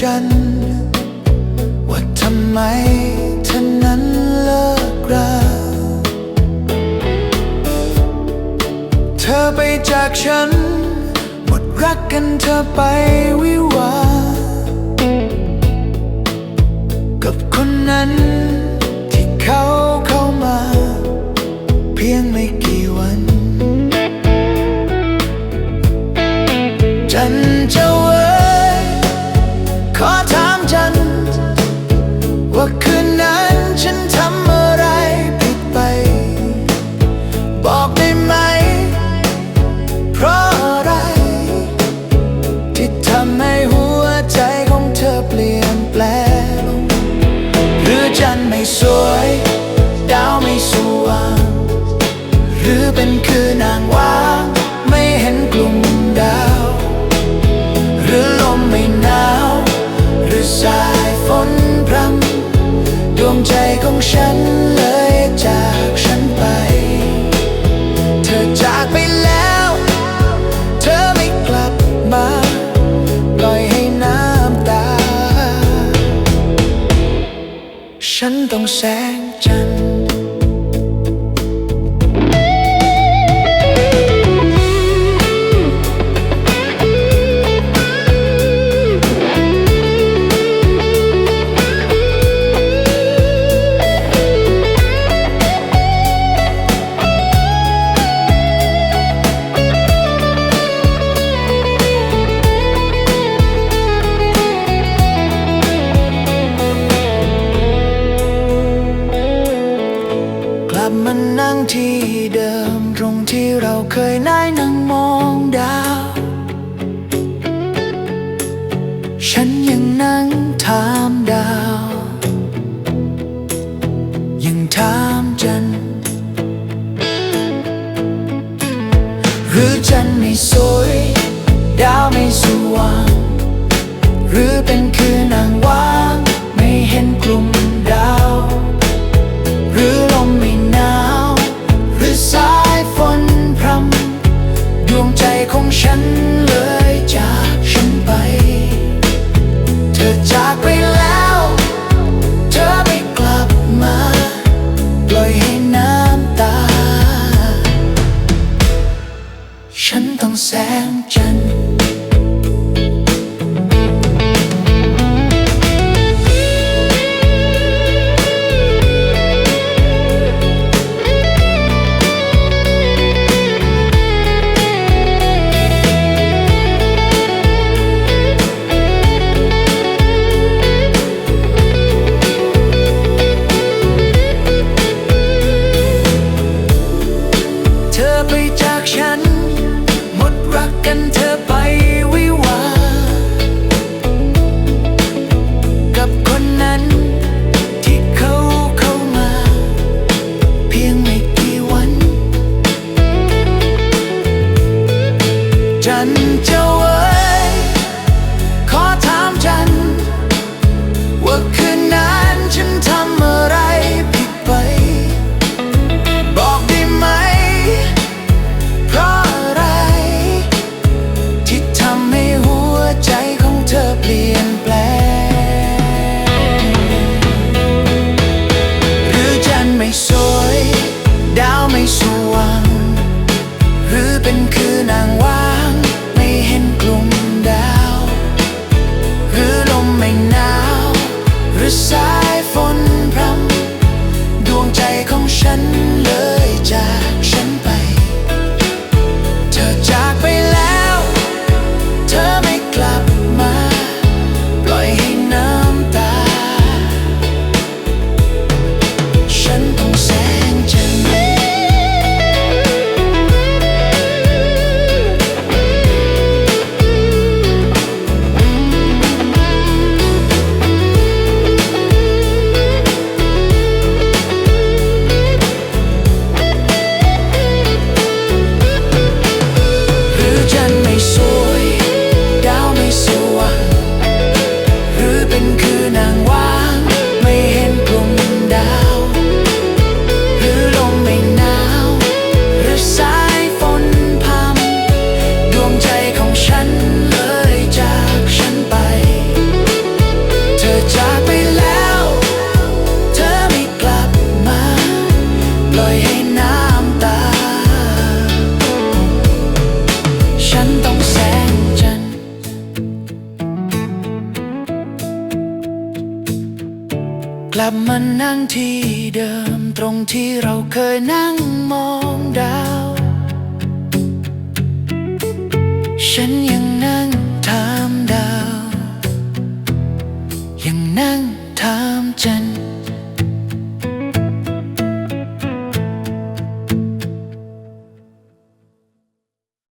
จัน ว่าทำไมเธอนั้นเลิกราเธอไปจากฉัน หมดรักกันเธอไปวิว 你说 นั่งที่เดิม ตรงที่เราเคยนั่งนั่งมองดาว ฉันยังนั่งถามดาว ยังถามจัน หรือจันไม่สวย ดาวไม่สว่าง หรือเป็นคืนนั่ง ฉัน หมดรักกันเ难忘。 ลับมานั่งที่เดิมตรงที่เราเคยนั่งมองดาว ฉันยังนั่ง